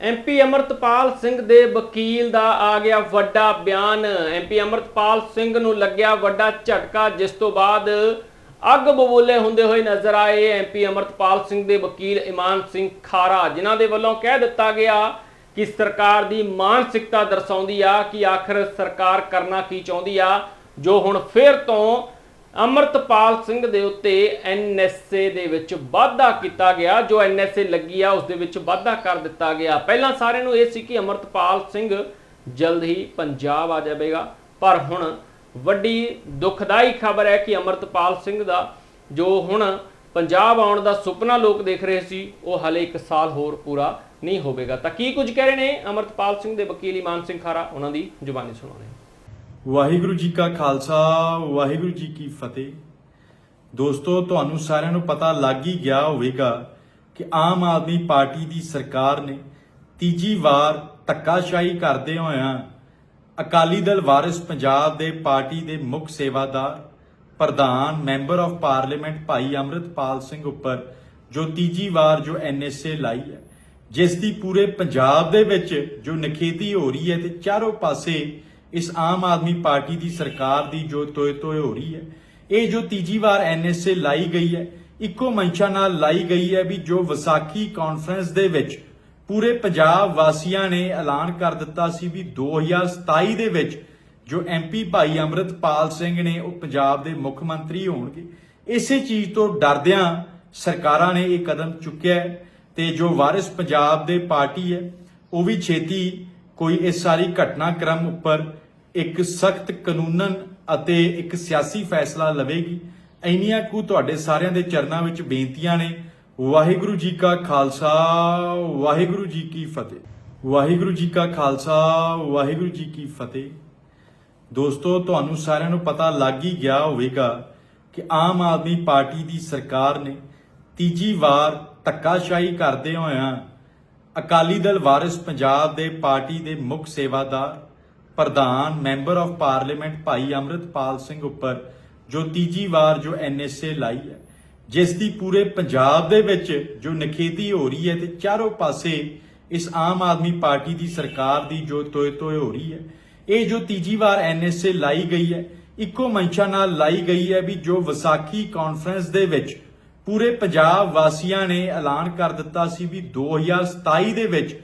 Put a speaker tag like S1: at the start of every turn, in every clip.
S1: MP Amritpal Singh ਦੇ ਵਕੀਲ ਦਾ ਆ ਗਿਆ ਵੱਡਾ ਬਿਆਨ। ਐਮਪੀ ਅਮਰਤਪਾਲ ਸਿੰਘ ਨੂੰ ਲੱਗਿਆ ਵੱਡਾ ਝਟਕਾ, ਜਿਸ ਤੋਂ ਬਾਅਦ ਅੱਗ ਬਬੂਲੇ ਹੁੰਦੇ ਹੋਏ ਨਜ਼ਰ ਆਏ ਐਮਪੀ ਅਮਰਤਪਾਲ ਸਿੰਘ ਦੇ ਵਕੀਲ ਇਮਾਨ ਸਿੰਘ ਖਾਰਾ, ਜਿਨ੍ਹਾਂ ਦੇ ਵੱਲੋਂ ਕਹਿ ਦਿੱਤਾ ਗਿਆ ਕਿ ਸਰਕਾਰ ਦੀ ਮਾਨਸਿਕਤਾ ਦਰਸਾਉਂਦੀ ਆ ਕਿ ਆਖਰ ਸਰਕਾਰ ਕਰਨਾ ਕੀ ਚਾਹੁੰਦੀ ਆ, ਜੋ ਹੁਣ ਫੇਰ ਤੋਂ ਅਮਰਤਪਾਲ ਸਿੰਘ ਦੇ ਉੱਤੇ ਐਨਐਸਏ ਦੇ ਵਿੱਚ ਵਾਧਾ ਕੀਤਾ ਗਿਆ। ਜੋ ਐਨਐਸਏ ਲੱਗੀ ਆ ਉਸ ਦੇ ਵਿੱਚ ਵਾਧਾ ਕਰ ਦਿੱਤਾ ਗਿਆ। ਪਹਿਲਾਂ ਸਾਰਿਆਂ ਨੂੰ ਇਹ ਸੀ ਕਿ ਅਮਰਤਪਾਲ ਸਿੰਘ ਜਲਦ ਹੀ ਪੰਜਾਬ ਆ ਜਾਵੇਗਾ। ਪਰ ਹੁਣ ਵੱਡੀ ਦੁਖਦਾਈ ਖਬਰ ਹੈ ਕਿ ਅਮਰਤਪਾਲ ਸਿੰਘ ਦਾ ਜੋ ਹੁਣ ਪੰਜਾਬ ਆਉਣ ਦਾ ਸੁਪਨਾ ਲੋਕ ਦੇਖ ਰਹੇ ਸੀ, ਉਹ ਹਾਲੇ 1 ਸਾਲ ਹੋਰ ਪੂਰਾ ਨਹੀਂ ਹੋਵੇਗਾ। ਤਾਂ ਕੀ ਕੁਝ ਕਹਿ ਰਹੇ ਨੇ ਅਮਰਤਪਾਲ ਸਿੰਘ ਦੇ ਵਕੀਲ ਇਮਾਨ ਸਿੰਘ ਖਾਰਾ? ਉਹਨਾਂ ਦੀ ਜ਼ੁਬਾਨੀ ਸੁਣਾਉਂਦੇ ਹਾਂ।
S2: ਵਾਹਿਗੁਰੂ ਜੀ ਕਾ ਖਾਲਸਾ, ਵਾਹਿਗੁਰੂ ਜੀ ਕੀ ਫਤਿਹ। ਦੋਸਤੋ, ਤੁਹਾਨੂੰ ਸਾਰਿਆਂ ਨੂੰ ਪਤਾ ਲੱਗ ਹੀ ਗਿਆ ਹੋਵੇਗਾ ਕਿ ਆਮ ਆਦਮੀ ਪਾਰਟੀ ਦੀ ਸਰਕਾਰ ਨੇ ਤੀਜੀ ਵਾਰ ਧੱਕਾਸ਼ਾਹੀ ਕਰਦੇ ਹੋਇਆਂ ਅਕਾਲੀ ਦਲ ਵਾਰਿਸ ਪੰਜਾਬ ਦੇ ਪਾਰਟੀ ਦੇ ਮੁੱਖ ਸੇਵਾਦਾਰ, ਪ੍ਰਧਾਨ, ਮੈਂਬਰ ਆਫ ਪਾਰਲੀਮੈਂਟ ਭਾਈ ਅੰਮ੍ਰਿਤਪਾਲ ਸਿੰਘ ਉੱਪਰ ਜੋ ਤੀਜੀ ਵਾਰ ਜੋ ਐਨਐਸਏ ਲਾਈ ਹੈ, ਜਿਸ ਦੀ ਪੂਰੇ ਪੰਜਾਬ ਦੇ ਵਿੱਚ ਜੋ ਨਖੇਦੀ ਹੋ ਰਹੀ ਹੈ ਤੇ ਚਾਰੋਂ ਪਾਸੇ ਇਸ ਆਮ ਆਦਮੀ ਪਾਰਟੀ ਦੀ ਸਰਕਾਰ ਦੀ ਜੋ ਤੋਏ ਤੋਏ ਹੋ ਰਹੀ ਹੈ, ਇਹ ਜੋ ਤੀਜੀ ਵਾਰ ਐਨਐਸਏ ਲਾਈ ਗਈ ਹੈ, ਇੱਕੋ ਮੰਸ਼ਾ ਨਾਲ ਲਾਈ ਗਈ ਹੈ ਵੀ ਜੋ ਵਿਸਾਖੀ ਕਾਨਫਰੰਸ ਦੇ ਵਿੱਚ ਪੂਰੇ ਪੰਜਾਬ ਵਾਸੀਆਂ ਨੇ ਐਲਾਨ ਕਰ ਦਿੱਤਾ ਸੀ ਵੀ 2027 ਦੇ ਵਿੱਚ ਜੋ ਐਮਪੀ ਭਾਈ ਅੰਮ੍ਰਿਤਪਾਲ ਸਿੰਘ ਨੇ ਉਹ ਪੰਜਾਬ ਦੇ ਮੁੱਖ ਮੰਤਰੀ ਹੋਣਗੇ, ਇਸੇ ਚੀਜ਼ ਤੋਂ ਡਰਦਿਆਂ ਸਰਕਾਰਾਂ ਨੇ ਇਹ ਕਦਮ ਚੁੱਕਿਆ ਹੈ ਤੇ ਜੋ ਵਾਰਿਸ ਪੰਜਾਬ ਦੇ ਪਾਰਟੀ ਹੈ, ਉਹ ਵੀ ਛੇਤੀ ਕੋਈ ਇਸ ਸਾਰੀ ਘਟਨਾਕ੍ਰਮ ਉੱਪਰ ਇੱਕ ਸਖਤ ਕਾਨੂੰਨਨ ਅਤੇ ਇੱਕ ਸਿਆਸੀ ਫੈਸਲਾ ਲਵੇਗੀ। ਇੰਨੀਆਂ ਕੁ ਤੁਹਾਡੇ ਸਾਰਿਆਂ ਦੇ ਚਰਨਾਂ ਵਿੱਚ ਬੇਨਤੀਆਂ ਨੇ। ਵਾਹਿਗੁਰੂ ਜੀ ਕਾ ਖਾਲਸਾ, ਵਾਹਿਗੁਰੂ ਜੀ ਕੀ ਫਤਿਹ। ਵਾਹਿਗੁਰੂ ਜੀ ਕਾ ਖਾਲਸਾ, ਵਾਹਿਗੁਰੂ ਜੀ ਕੀ ਫਤਿਹ। ਦੋਸਤੋ, ਤੁਹਾਨੂੰ ਸਾਰਿਆਂ ਨੂੰ ਪਤਾ ਲੱਗ ਹੀ ਗਿਆ ਹੋਵੇਗਾ ਕਿ ਆਮ ਆਦਮੀ ਪਾਰਟੀ ਦੀ ਸਰਕਾਰ ਨੇ ਤੀਜੀ ਵਾਰ ਧੱਕਾਸ਼ਾਹੀ ਕਰਦੇ ਹੋਇਆਂ ਅਕਾਲੀ ਦਲ ਵਾਰਿਸ ਪੰਜਾਬ ਦੇ ਪਾਰਟੀ ਦੇ ਮੁੱਖ ਸੇਵਾਦਾਰ, ਪ੍ਰਧਾਨ, ਮੈਂਬਰ ਆਫ ਪਾਰਲੀਮੈਂਟ ਭਾਈ ਅੰਮ੍ਰਿਤਪਾਲ ਸਿੰਘ ਉੱਪਰ ਜੋ ਤੀਜੀ ਵਾਰ ਜੋ ਐਨਐਸਏ ਲਾਈ ਹੈ, ਜਿਸ ਦੀ ਪੂਰੇ ਪੰਜਾਬ ਦੇ ਵਿੱਚ ਜੋ ਨਖੇਦੀ ਹੋ ਰਹੀ ਹੈ ਤੇ ਚਾਰੋਂ ਪਾਸੇ ਇਸ ਆਮ ਆਦਮੀ ਪਾਰਟੀ ਦੀ ਸਰਕਾਰ ਦੀ ਜੋ ਤੋਏ ਤੋਏ ਹੋ ਰਹੀ ਹੈ, ਇਹ ਜੋ ਤੀਜੀ ਵਾਰ ਐਨਐਸਏ ਲਾਈ ਗਈ ਹੈ, ਇੱਕੋ ਮੰਸ਼ਾ ਨਾਲ ਲਾਈ ਗਈ ਹੈ ਵੀ ਜੋ ਵਿਸਾਖੀ ਕਾਨਫਰੰਸ ਦੇ ਵਿੱਚ ਪੂਰੇ ਪੰਜਾਬ ਵਾਸੀਆਂ ਨੇ ਐਲਾਨ ਕਰ ਦਿੱਤਾ ਸੀ ਵੀ 2027 ਦੇ ਵਿੱਚ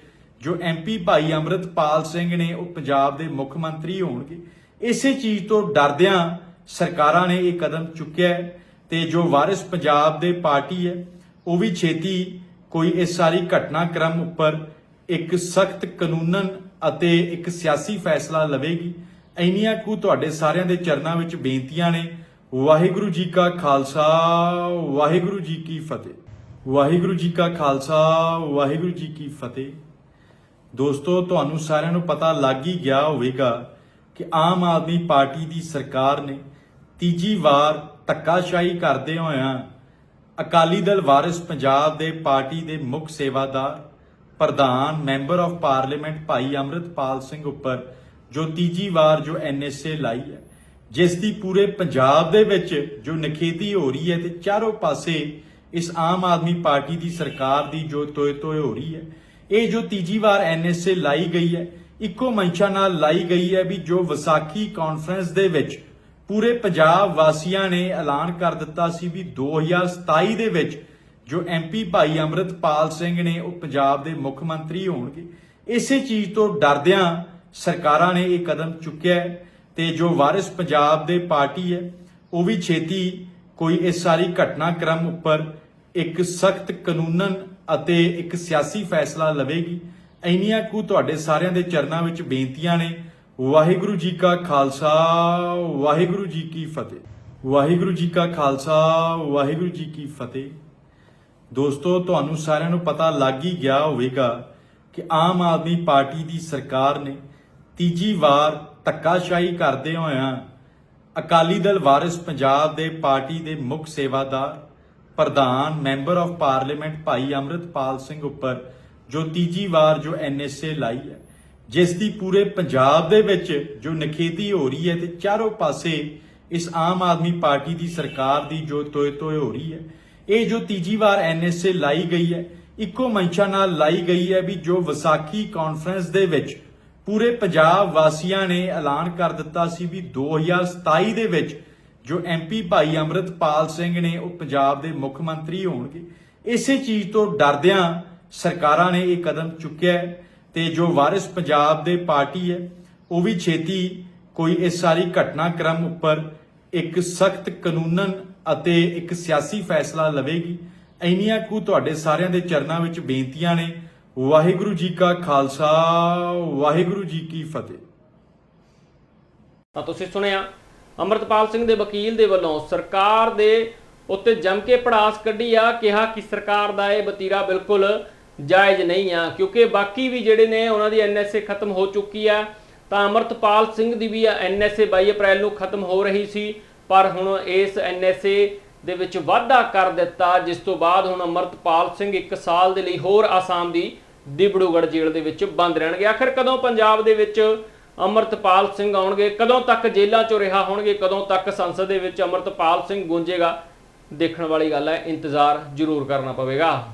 S2: ਜੋ ਐਮਪੀ ਭਾਈ ਅੰਮ੍ਰਿਤਪਾਲ ਸਿੰਘ ਨੇ ਉਹ ਪੰਜਾਬ ਦੇ ਮੁੱਖ ਮੰਤਰੀ ਹੋਣਗੇ, ਇਸੇ ਚੀਜ਼ ਤੋਂ ਡਰਦਿਆਂ ਸਰਕਾਰਾਂ ਨੇ ਇਹ ਕਦਮ ਚੁੱਕਿਆ ਹੈ ਤੇ ਜੋ ਵਾਰਿਸ ਪੰਜਾਬ ਦੇ ਪਾਰਟੀ ਹੈ, ਉਹ ਵੀ ਛੇਤੀ ਕੋਈ ਇਸ ਸਾਰੀ ਘਟਨਾਕ੍ਰਮ ਉੱਪਰ ਇੱਕ ਸਖਤ ਕਾਨੂੰਨਨ ਅਤੇ ਇੱਕ ਸਿਆਸੀ ਫੈਸਲਾ ਲਵੇਗੀ। ਇੰਨੀਆਂ ਕੁ ਤੁਹਾਡੇ ਸਾਰਿਆਂ ਦੇ ਚਰਨਾਂ ਵਿੱਚ ਬੇਨਤੀਆਂ ਨੇ ਵਾਹਿਗੁਰੂ ਜੀ ਕਾ ਖਾਲਸਾ, ਵਾਹਿਗੁਰੂ ਜੀ ਕੀ ਫਤਿਹ। ਵਾਹਿਗੁਰੂ ਜੀ ਕਾ ਖਾਲਸਾ, ਵਾਹਿਗੁਰੂ ਜੀ ਕੀ ਫਤਿਹ। ਦੋਸਤੋ, ਤੁਹਾਨੂੰ ਸਾਰਿਆਂ ਨੂੰ ਪਤਾ ਲੱਗ ਹੀ ਗਿਆ ਹੋਵੇਗਾ ਕਿ ਆਮ ਆਦਮੀ ਪਾਰਟੀ ਦੀ ਸਰਕਾਰ ਨੇ ਤੀਜੀ ਵਾਰ ਧੱਕਾਸ਼ਾਹੀ ਕਰਦੇ ਹੋਇਆਂ ਅਕਾਲੀ ਦਲ ਵਾਰਿਸ ਪੰਜਾਬ ਦੇ ਪਾਰਟੀ ਦੇ ਮੁੱਖ ਸੇਵਾਦਾਰ, ਪ੍ਰਧਾਨ, ਮੈਂਬਰ ਆਫ ਪਾਰਲੀਮੈਂਟ ਭਾਈ ਅੰਮ੍ਰਿਤਪਾਲ ਸਿੰਘ ਉੱਪਰ ਜੋ ਤੀਜੀ ਵਾਰ ਜੋ ਐਨਐਸਏ ਲਾਈ ਹੈ। ਜਿਸ ਦੀ ਪੂਰੇ ਪੰਜਾਬ ਦੇ ਵਿੱਚ ਜੋ ਨਖੇਦੀ ਹੋ ਰਹੀ ਹੈ ਤੇ ਚਾਰੋਂ ਪਾਸੇ ਇਸ ਆਮ ਆਦਮੀ ਪਾਰਟੀ ਦੀ ਸਰਕਾਰ ਦੀ ਜੋ ਤੋਏ ਤੋਏ ਹੋ ਰਹੀ ਹੈ, ਇਹ ਜੋ ਤੀਜੀ ਵਾਰ ਐਨਐਸਏ ਲਾਈ ਗਈ ਹੈ, ਇੱਕੋ ਮੰਸ਼ਾ ਨਾਲ ਲਾਈ ਗਈ ਹੈ ਵੀ ਜੋ ਵਿਸਾਖੀ ਕਾਨਫਰੰਸ ਦੇ ਵਿੱਚ ਪੂਰੇ ਪੰਜਾਬ ਵਾਸੀਆਂ ਨੇ ਐਲਾਨ ਕਰ ਦਿੱਤਾ ਸੀ ਵੀ 2027 ਦੇ ਵਿੱਚ ਜੋ ਐਮਪੀ ਭਾਈ ਅੰਮ੍ਰਿਤਪਾਲ ਸਿੰਘ ਨੇ ਉਹ ਪੰਜਾਬ ਦੇ ਮੁੱਖ ਮੰਤਰੀ ਹੋਣਗੇ, ਇਸੇ ਚੀਜ਼ ਤੋਂ ਡਰਦਿਆਂ ਸਰਕਾਰਾਂ ਨੇ ਇਹ ਕਦਮ ਚੁੱਕਿਆ ਹੈ। ਤੇ ਜੋ ਵਾਰਿਸ ਪੰਜਾਬ ਦੇ ਪਾਰਟੀ ਹੈ, ਉਹ ਵੀ ਛੇਤੀ ਕੋਈ ਇਸ ਸਾਰੀ ਘਟਨਾਕ੍ਰਮ ਉੱਪਰ ਇੱਕ ਸਖਤ ਕਾਨੂੰਨਨ ਅਤੇ ਇੱਕ ਸਿਆਸੀ ਫੈਸਲਾ ਲਵੇਗੀ। ਇੰਨੀਆਂ ਕੁ ਤੁਹਾਡੇ ਸਾਰਿਆਂ ਦੇ ਚਰਨਾਂ ਵਿੱਚ ਬੇਨਤੀਆਂ ਨੇ। ਵਾਹਿਗੁਰੂ ਜੀ ਕਾ ਖਾਲਸਾ, ਵਾਹਿਗੁਰੂ ਜੀ ਕੀ ਫਤਿਹ। ਵਾਹਿਗੁਰੂ ਜੀ ਕਾ ਖਾਲਸਾ, ਵਾਹਿਗੁਰੂ ਜੀ ਕੀ ਫਤਿਹ। ਦੋਸਤੋ, ਤੁਹਾਨੂੰ ਸਾਰਿਆਂ ਨੂੰ ਪਤਾ ਲੱਗ ਹੀ ਗਿਆ ਹੋਵੇਗਾ ਕਿ ਆਮ ਆਦਮੀ ਪਾਰਟੀ ਦੀ ਸਰਕਾਰ ਨੇ ਤੀਜੀ ਵਾਰ ਧੱਕਾਸ਼ਾਹੀ ਕਰਦੇ ਹੋਇਆਂ ਅਕਾਲੀ ਦਲ ਵਾਰਿਸ ਪੰਜਾਬ ਦੇ ਪਾਰਟੀ ਦੇ ਮੁੱਖ ਸੇਵਾਦਾਰ ਪ੍ਰਧਾਨ, ਮੈਂਬਰ ਆਫ ਪਾਰਲੀਮੈਂਟ ਭਾਈ ਅੰਮ੍ਰਿਤਪਾਲ ਸਿੰਘ ਉੱਪਰ ਜੋ ਤੀਜੀ ਵਾਰ ਜੋ ਐਨਐਸਏ ਲਾਈ ਹੈ, ਜਿਸ ਦੀ ਪੂਰੇ ਪੰਜਾਬ ਦੇ ਵਿੱਚ ਜੋ ਨਖੇਦੀ ਹੋ ਰਹੀ ਹੈ ਤੇ ਚਾਰੋਂ ਪਾਸੇ ਇਸ ਆਮ ਆਦਮੀ ਪਾਰਟੀ ਦੀ ਸਰਕਾਰ ਦੀ ਜੋ ਤੋਏ ਤੋਏ ਹੋ ਰਹੀ ਹੈ, ਇਹ ਜੋ ਤੀਜੀ ਵਾਰ ਐਨਐਸਏ ਲਾਈ ਗਈ ਹੈ, ਇੱਕੋ ਮੰਸ਼ਾ ਨਾਲ ਲਾਈ ਗਈ ਹੈ ਵੀ ਜੋ ਵਿਸਾਖੀ ਕਾਨਫਰੰਸ ਦੇ ਵਿੱਚ ਪੂਰੇ ਪੰਜਾਬ ਵਾਸੀਆਂ ਨੇ ਐਲਾਨ ਕਰ ਦਿੱਤਾ ਸੀ ਵੀ 2027 ਦੇ ਵਿੱਚ ਜੋ ਐਮਪੀ ਭਾਈ ਅਮਰਤਪਾਲ ਸਿੰਘ ਨੇ ਉਹ ਪੰਜਾਬ ਦੇ ਮੁੱਖ ਮੰਤਰੀ ਹੋਣਗੇ, ਇਸੇ ਚੀਜ਼ ਤੋਂ ਡਰਦਿਆਂ ਸਰਕਾਰਾਂ ਨੇ ਇਹ ਕਦਮ ਚੁੱਕਿਆ ਹੈ ਤੇ ਜੋ ਵਾਰਿਸ ਪੰਜਾਬ ਦੇ ਪਾਰਟੀ ਹੈ, ਉਹ ਵੀ ਛੇਤੀ ਕੋਈ ਇਸ ਸਾਰੀ ਘਟਨਾਕ੍ਰਮ ਉੱਪਰ ਇੱਕ ਸਖਤ ਕਾਨੂੰਨਨ ਅਤੇ ਇੱਕ ਸਿਆਸੀ ਫੈਸਲਾ ਲਵੇਗੀ। ਇੰਨੀਆਂ ਕੁ ਤੁਹਾਡੇ ਸਾਰਿਆਂ ਦੇ ਚਰਨਾਂ ਵਿੱਚ ਬੇਨਤੀਆਂ ਨੇ। ਵਾਹਿਗੁਰੂ ਜੀ ਕਾ ਖਾਲਸਾ, ਵਾਹਿਗੁਰੂ ਜੀ ਕੀ ਫਤਿਹ।
S1: ਤਾਂ ਤੁਸੀਂ ਸੁਣਿਆ, ਅਮਰਤਪਾਲ ਸਿੰਘ ਦੇ ਵਕੀਲ ਦੇ ਵੱਲੋਂ ਸਰਕਾਰ ਦੇ ਉੱਤੇ ਜੰਮ ਕੇ ਪੜਾਸ ਕੱਢੀ ਆ, ਕਿਹਾ ਕਿ ਸਰਕਾਰ ਦਾ ਇਹ ਬਤੀਰਾ ਬਿਲਕੁਲ ਜਾਇਜ਼ ਨਹੀਂ ਆ, ਕਿਉਂਕਿ ਬਾਕੀ ਵੀ ਜਿਹੜੇ ਨੇ ਉਹਨਾਂ ਦੀ ਐਨਐਸਏ ਖਤਮ ਹੋ ਚੁੱਕੀ ਆ, ਤਾਂ ਅਮਰਤਪਾਲ ਸਿੰਘ ਦੀ ਵੀ ਐਨਐਸਏ 22 ਅਪ੍ਰੈਲ ਨੂੰ ਖਤਮ ਹੋ ਰਹੀ ਸੀ, ਪਰ ਹੁਣ ਇਸ ਐਨਐਸਏ ਦੇ ਵਿੱਚ ਵਾਧਾ ਕਰ ਦਿੱਤਾ, ਜਿਸ ਤੋਂ ਬਾਅਦ ਹੁਣ ਅਮਰਤਪਾਲ ਸਿੰਘ 1 ਸਾਲ ਦੇ ਲਈ ਹੋਰ ਆਸਾਮ ਦੀ ਡਿਬੜੂਗੜ੍ਹ ਜੇਲ੍ਹ ਦੇ ਵਿੱਚ ਬੰਦ ਰਹਿਣਗੇ। ਆਖਿਰ ਕਦੋਂ ਪੰਜਾਬ ਦੇ ਵਿੱਚ ਅਮਰਤਪਾਲ ਸਿੰਘ ਆਉਣਗੇ? ਕਦੋਂ ਤੱਕ ਜੇਲ੍ਹਾਂ ਚੋਂ ਰਿਹਾ ਹੋਣਗੇ? ਕਦੋਂ ਤੱਕ ਸੰਸਦ ਦੇ ਵਿੱਚ ਅਮਰਤਪਾਲ ਸਿੰਘ ਗੂੰਜੇਗਾ? ਦੇਖਣ ਵਾਲੀ ਗੱਲ ਹੈ, ਇੰਤਜ਼ਾਰ ਜ਼ਰੂਰ ਕਰਨਾ ਪਵੇਗਾ।